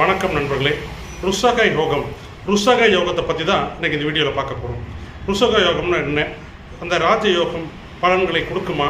வணக்கம் நண்பர்களே. ருஷக யோகம். ருஷக யோகத்தை பற்றி தான் இன்னைக்கு இந்த வீடியோவில் பார்க்க போகிறோம் ருஷக யோகம்னா என்ன? அந்த ராஜ யோகம் பலன்களை கொடுக்குமா?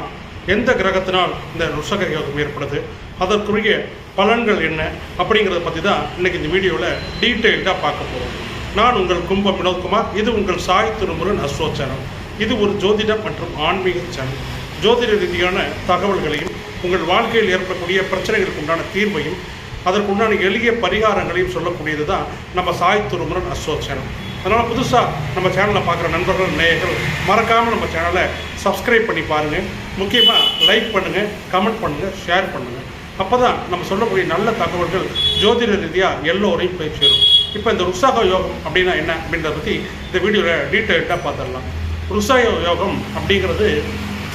எந்த கிரகத்தினால் இந்த ருஷக யோகம் ஏற்படுது? அதற்குரிய பலன்கள் என்ன? அப்படிங்கிறத பற்றி தான் இன்னைக்கு இந்த வீடியோவில் டீட்டெயில்டாக பார்க்க போகிறோம் நான் உங்கள் கும்பம் வினோத்குமார். இது உங்கள் சாய் திருமுருகன் அஸ்ட்ரோ சேனல் இது ஒரு ஜோதிடம் மற்றும் ஆன்மீக சேனல் ஜோதிட ரீதியான தகவல்களையும் உங்கள் வாழ்க்கையில் ஏற்படக்கூடிய பிரச்சனைகளுக்கு உண்டான தீர்வையும் அதற்குண்டான எளிய பரிகாரங்களையும் சொல்லக்கூடியது தான் நம்ம சாய் துருமுரன் சேனல் அதனால் புதுசாக நம்ம சேனலை பார்க்குற நண்பர்கள் நேயர்கள் மறக்காமல் நம்ம சேனலை சப்ஸ்கிரைப் பண்ணி பாருங்கள் முக்கியமாக லைக் பண்ணுங்கள் கமெண்ட் பண்ணுங்கள் ஷேர் பண்ணுங்கள் அப்போ தான் நம்ம சொல்லக்கூடிய நல்ல தகவல்கள் ஜோதிட ரீதியாக எல்லோரையும் போய் சேரும். இப்போ இந்த ருசாக யோகம் அப்படின்னா என்ன அப்படின்றத பற்றி இந்த வீடியோவில் டீட்டெயில்டாக பார்த்துடலாம். ருஷாய யோகம் அப்படிங்கிறது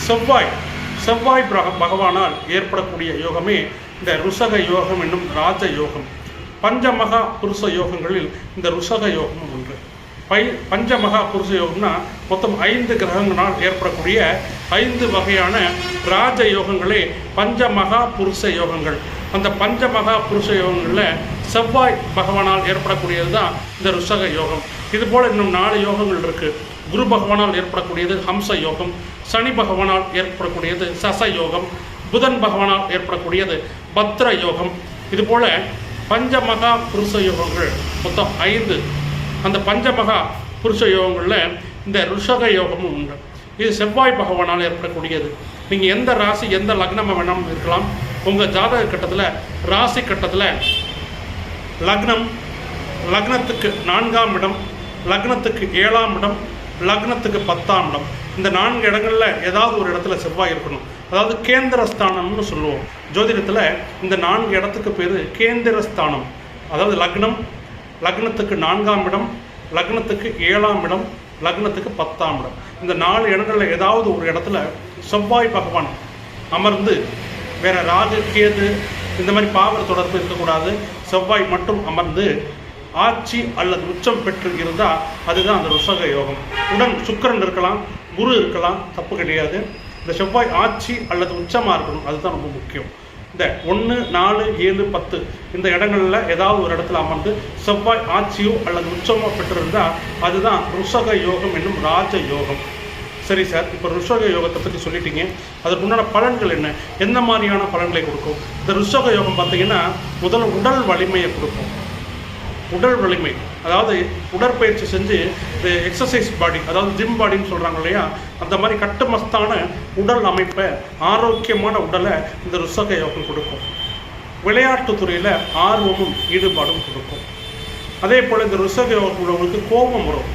செவ்வாய் செவ்வாய் பிர- பகவானால் ஏற்படக்கூடிய யோகமே இந்த ருஷக யோகம் என்னும் ராஜ யோகம். பஞ்சமகா புருஷ யோகங்களில் இந்த ருஷக யோகமும் ஒன்று. பை பஞ்சமகா புருஷ யோகம்னா மொத்தம் ஐந்து கிரகங்களால் ஏற்படக்கூடிய ஐந்து வகையான ராஜ யோகங்களே பஞ்சமகா புருஷ யோகங்கள். அந்த பஞ்சமகா புருஷ யோகங்களில் செவ்வாய் பகவானால் ஏற்படக்கூடியது தான் இந்த ருஷக யோகம். இது போல் இன்னும் நாலு யோகங்கள் இருக்குது குரு பகவானால் ஏற்படக்கூடியது ஹம்ச யோகம். சனி பகவானால் ஏற்படக்கூடியது சச யோகம். புதன் பகவானால் ஏற்படக்கூடியது பத்ர யோகம் இது போல பஞ்சமகா புருஷ யோகங்கள் மொத்தம் ஐந்து. அந்த பஞ்சமகா புருஷ யோகங்களில் இந்த ருஷக யோகமும் உண்டு. இது செவ்வாய் பகவானால் ஏற்படக்கூடியது. நீங்கள் எந்த ராசி எந்த லக்னம் வேணாலும் இருக்கலாம். உங்கள் ஜாதக கட்டத்தில் ராசி கட்டத்தில் லக்னம் லக்னத்துக்கு நான்காம் இடம் லக்னத்துக்கு ஏழாம் இடம் லக்னத்துக்கு பத்தாம் இடம். இந்த நான்கு இடங்களில் ஏதாவது ஒரு இடத்துல செவ்வாய் இருக்கணும். அதாவது கேந்திரஸ்தானம்னு சொல்லுவோம். ஜோதிடத்தில் இந்த நான்கு இடத்துக்கு பேர் கேந்திர ஸ்தானம் அதாவது லக்னம் லக்னத்துக்கு நான்காம் இடம் லக்னத்துக்கு ஏழாம் இடம் லக்னத்துக்கு பத்தாம் இடம். இந்த நாலு இடங்களில் ஏதாவது ஒரு இடத்துல செவ்வாய் பகவான் அமர்ந்து வேற ராகு கேது இந்த மாதிரி பாவர தொடர்பு இருக்கக்கூடாது. செவ்வாய் மட்டும் அமர்ந்து ஆட்சி அல்லது உச்சம் பெற்று இருந்தால் அதுதான் அந்த ருஷக யோகம். உடன் சுக்கரன் இருக்கலாம் குரு இருக்கலாம் தப்பு கிடையாது. இந்த செவ்வாய் ஆட்சி அல்லது உச்சமாக இருக்கணும் அதுதான் ரொம்ப முக்கியம். இந்த ஒன்று நாலு ஏழு பத்து இந்த இடங்கள்ல ஏதாவது ஒரு இடத்துல அமர்ந்து செவ்வாய் ஆட்சியோ அல்லது உச்சமோ பெற்றிருந்தால் அதுதான் ருஷக யோகம் என்னும் ராஜ யோகம். சரி சார் இப்போ ருஷக யோகத்தை பற்றி சொல்லிட்டீங்க. அதற்கு உண்டான பலன்கள் என்ன? எந்த மாதிரியான பலன்களை கொடுக்கும்? இந்த ருஷக யோகம் பார்த்தீங்கன்னா முதல்ல உடல் வலிமையை கொடுக்கும். உடல் வலிமை அதாவது உடற்பயிற்சி செஞ்சு இந்த எக்ஸசைஸ் பாடி அதாவது ஜிம் பாடின்னு சொல்கிறாங்க இல்லையா? அந்த மாதிரி கட்டுமஸ்தான உடல் அமைப்பை ஆரோக்கியமான உடலை இந்த ருஷக யோகம் கொடுக்கும். விளையாட்டுத்துறையில் ஆர்வமும் ஈடுபாடும் கொடுக்கும். அதே போல் இந்த ருஷக யோகம் உள்ளவங்களுக்கு கோபம் வரும்.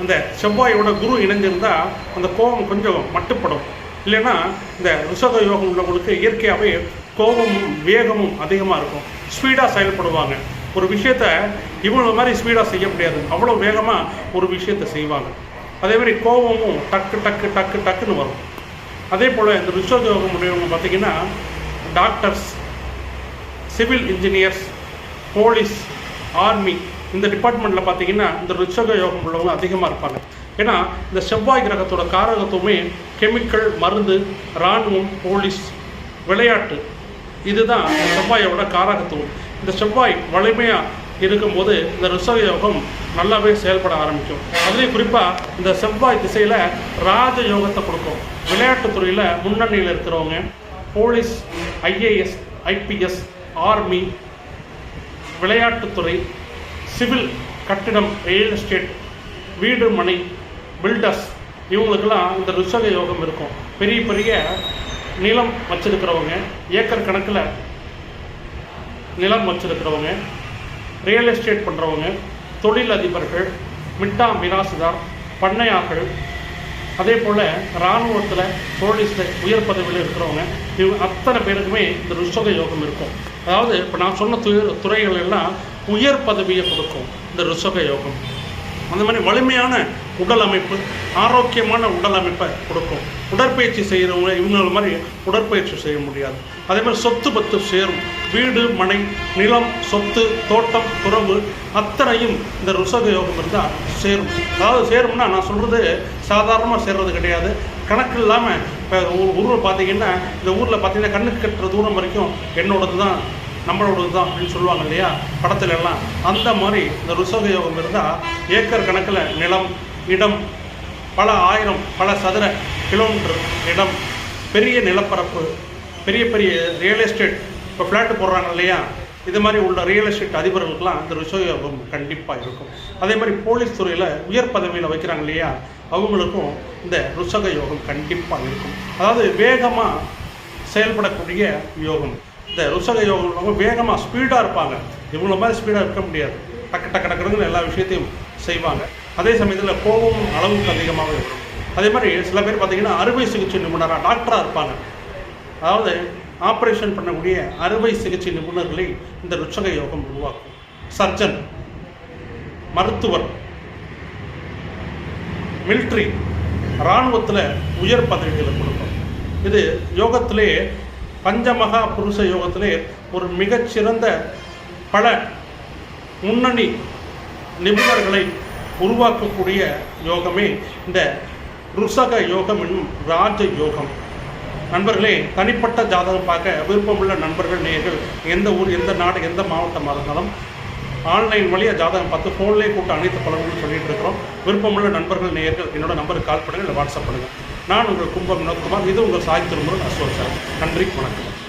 அந்த செவ்வாயோட குரு இணைஞ்சிருந்தால் அந்த கோபம் கொஞ்சம் மட்டுப்படும். இல்லைன்னா இந்த ருஷக யோகம் உள்ளவங்களுக்கு இயற்கையாகவே கோபமும் வேகமும் அதிகமாக இருக்கும். ஸ்பீடாக செயல்படுவாங்க. ஒரு விஷயத்த இவ்வளோ மாதிரி ஸ்பீடாக செய்ய முடியாது. அவ்வளோ வேகமாக ஒரு விஷயத்தை செய்வாங்க. அதே மாதிரி கோபமும் டக்கு டக்கு டக்கு டக்குன்னு வரும். அதே போல் இந்த ருஷக யோகம் உடையவங்க பார்த்தீங்கன்னா doctors civil engineers police army இந்த டிபார்ட்மெண்ட்டில் பார்த்தீங்கன்னா இந்த ரிச்சக யோகம் உள்ளவங்க அதிகமாக இருப்பாங்க. ஏன்னா இந்த செவ்வாய் கிரகத்தோட காரகத்துவமே கெமிக்கல் மருந்து இராணுவம் போலீஸ் விளையாட்டு இதுதான் செவ்வாயோட காரகத்துவம். இந்த செவ்வாய் வலிமையாக இருக்கும்போது இந்த ருஷக யோகம் நல்லாவே செயல்பட ஆரம்பிக்கும். அதுலேயும் குறிப்பாக இந்த செவ்வாய் திசையில் ராஜ யோகத்தை கொடுக்கும். விளையாட்டுத் துறையில் முன்னணியில் இருக்கிறவங்க போலீஸ் ஐஏஎஸ் ஐபிஎஸ் ஆர்மி விளையாட்டுத்துறை சிவில் கட்டிடம் ரியல் எஸ்டேட் வீடு மனை பில்டர்ஸ் இவங்களுக்கெல்லாம் இந்த ருஷக யோகம் இருக்கும். பெரிய பெரிய நிலம் வச்சிருக்கிறவங்க ஏக்கர் கணக்கில் நிலம் வச்சிருக்கிறவங்க ரியல் எஸ்டேட் பண்ணுறவங்க தொழில் அதிபர்கள் மிட்டா மிராசுதார் பண்ணையாக்கள் அதே போல் இராணுவத்தில் போலீஸில் உயர் பதவியில் இருக்கிறவங்க இவங்க அத்தனை பேருக்குமே இந்த ருஷக யோகம் இருக்கும். அதாவது இப்போ நான் சொன்ன துயர் துறைகள் எல்லாம் உயர் பதவியை கொடுக்கும் இந்த ருஷக யோகம். அந்த மாதிரி வலிமையான உடல் அமைப்பு ஆரோக்கியமான உடல் அமைப்பை கொடுக்கும். உடற்பயிற்சி செய்கிறவங்க இவங்கள மாதிரி உடற்பயிற்சி செய்ய முடியாது. அதே மாதிரி சொத்து பத்து சேரும். வீடு மனை நிலம் சொத்து தோட்டம் துறவு அத்தனையும் இந்த ருஷக யோகம் இருந்தால் சேரும். அதாவது சேரும்னா நான் சொல்கிறது சாதாரணமாக சேர்றது கிடையாது. கணக்கு இல்லாமல் இப்போ ஒரு ஊரில் பார்த்தீங்கன்னா இந்த ஊரில் பார்த்தீங்கன்னா கண்ணுக்கு கட்டுற தூரம் வரைக்கும் என்னோடது தான் நம்மளோடது தான் அப்படின்னு சொல்லுவாங்க இல்லையா? படத்துல எல்லாம் அந்த மாதிரி இந்த ருசக யோகம் இருந்தால் ஏக்கர் கணக்கில் நிலம் இடம். பல ஆயிரம் பல சதுர கிலோமீட்டர் இடம். பெரிய நிலப்பரப்பு. பெரிய பெரிய ரியல் எஸ்டேட் இப்போ ஃப்ளாட்டு போடுறாங்க இல்லையா? இது மாதிரி உள்ள ரியல் எஸ்டேட் அதிபர்களுக்கெல்லாம் இந்த ருசயோகம் கண்டிப்பாக இருக்கும். அதே மாதிரி போலீஸ் துறையில் உயர் பதவியில் வைக்கிறாங்க இல்லையா? அவங்களுக்கும் இந்த ருசக யோகம் கண்டிப்பாக இருக்கும். அதாவது வேகமாக செயல்படக்கூடிய யோகம். இந்த ருசக யோகம் ரொம்ப வேகமாக ஸ்பீடாக இருப்பாங்க. இவங்கள மாதிரி ஸ்பீடாக இருக்க முடியாது. டக்கு டக்கு டக்குன்னு எல்லா விஷயத்தையும் செய்வாங்க. அதே சமயத்தில் கோபம் அளவுக்கு அதிகமாக இருக்கும். அதே மாதிரி சில பேர் பார்த்தீங்கன்னா அறுவை சிகிச்சை நிபுணராக டாக்டராக இருப்பாங்க. அதாவது ஆப்ரேஷன் பண்ணக்கூடிய அறுவை சிகிச்சை நிபுணர்களை இந்த ருச்சக யோகம் உருவாக்கும். சர்ஜன் மருத்துவர் மிலிட்ரி இராணுவத்தில் உயர் பதவிகளை கொடுக்கும். இது யோகத்திலே பஞ்சமகா புருஷ யோகத்திலே ஒரு மிகச்சிறந்த பல முன்னணி நிபுணர்களை உருவாக்கக்கூடிய யோகமே இந்த ருசக யோகம் என்னும் ராஜ யோகம். நண்பர்களே தனிப்பட்ட ஜாதகம் பார்க்க விருப்பமுள்ள நண்பர்கள் நேயர்கள் எந்த ஊர் எந்த நாடு எந்த மாவட்டமாக இருந்தாலும் ஆன்லைன் வழியாக ஜாதகம் பார்த்து ஃபோன்லேயே கூட்ட அனைத்து பலன்களும் சொல்லிட்டு இருக்கிறோம். விருப்பமுள்ள நண்பர்கள் நேயர்கள் என்னோட நம்பருக்கு கால் பண்ணுங்கள் இல்லை வாட்ஸ்அப் பண்ணுங்கள் நான் உங்கள் கும்பம் வினோத்குமார் இது உங்கள் சாய் திருமுருகன் அசோசியேஷன் நன்றி வணக்கம்.